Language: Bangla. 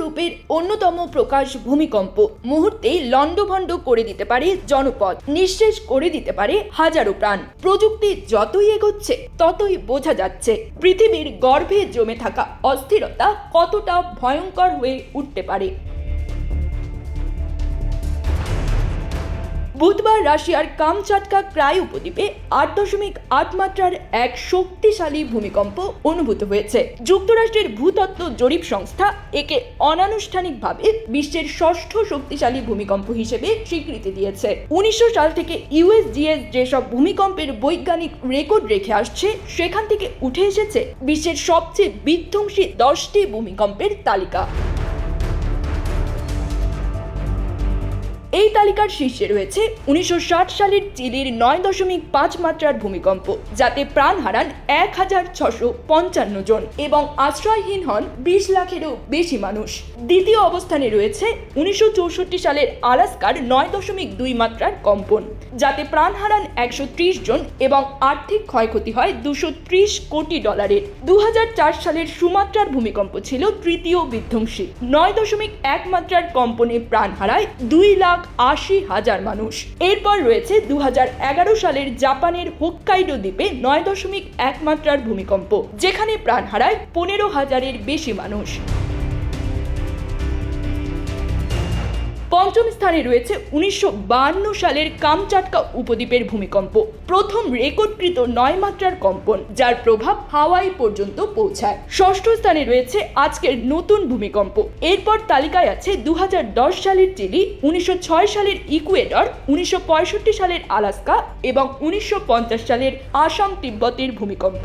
রূপের অন্যতম প্রকাশ ভূমিকম্প। মুহূর্তেই লণ্ডভণ্ড করে দিতে পারে জনপদ, নিঃশেষ করে দিতে পারে হাজারো প্রাণ। প্রযুক্তি যতই এগোচ্ছে, ততই বোঝা যাচ্ছে, পৃথিবীর গর্ভে জমে থাকা অস্থিরতা কতটা ভয়ঙ্কর হয়ে উঠতে পারে। বুধবার রাশিয়ার কামচাটকা ক্রাই উপদ্বীপে আট দশমিক আট মাত্রার এক শক্তিশালী ভূমিকম্প অনুভূত হয়েছে। যুক্তরাষ্ট্রের ভূতত্ত্ব জরিপ সংস্থা একে অনানুষ্ঠানিকভাবে বিশ্বের ষষ্ঠ শক্তিশালী ভূমিকম্প হিসেবে স্বীকৃতি দিয়েছে। উনিশশো সাল থেকে ইউএসজিএস যেসব ভূমিকম্পের বৈজ্ঞানিক রেকর্ড রেখে আসছে, সেখান থেকে উঠে এসেছে বিশ্বের সবচেয়ে বিধ্বংসী দশটি ভূমিকম্পের তালিকা। এই তালিকার শীর্ষে রয়েছে উনিশশো ষাট সালের চিলির নয় দশমিক পাঁচ মাত্রার ভূমিকম্প, যাতে প্রাণ হারান এক হাজার ছশো পঞ্চান্ন জন এবং আশ্রয়হীন হন বিশ লাখেরও বেশি মানুষ। দ্বিতীয় অবস্থানে রয়েছে উনিশশো চৌষট্টি সালের আলাস্কার নয় দশমিক দুই মাত্রার কম্পন, যাতে প্রাণ হারান একশো ত্রিশ জন এবং আর্থিক ক্ষয়ক্ষতি হয় দুশো কোটি ডলারের। দু হাজার চার সালের সুমাত্রার ভূমিকম্প ছিল তৃতীয় বিধ্বংসী। নয় দশমিক এক মাত্রার কম্পনে প্রাণ হারায় দুই লাখ আশি হাজার মানুষ। এরপর রয়েছে দু হাজার এগারো সালের জাপানের হোক্কাইডো দ্বীপে নয় দশমিক এক মাত্রার ভূমিকম্প, যেখানে প্রাণ হারায় পনেরো হাজারের বেশি মানুষ। পঞ্চম স্থানে রয়েছে উনিশশো সালের কামচাটকা উপদ্বীপের ভূমিকম্প। প্রথম রেকর্ডকৃত নয় মাত্রার কম্পন, যার প্রভাব হাওয়াই পর্যন্ত পৌঁছায়। ষষ্ঠ স্থানে রয়েছে আজকের নতুন ভূমিকম্প। এরপর তালিকায় আছে দু হাজার দশ সালের চিলি, উনিশশো ছয় সালের ইকুয়েডর, উনিশশো পঁয়ষট্টি সালের আলাস্কা এবং উনিশশো পঞ্চাশ সালের আসাম তিব্বতের ভূমিকম্প।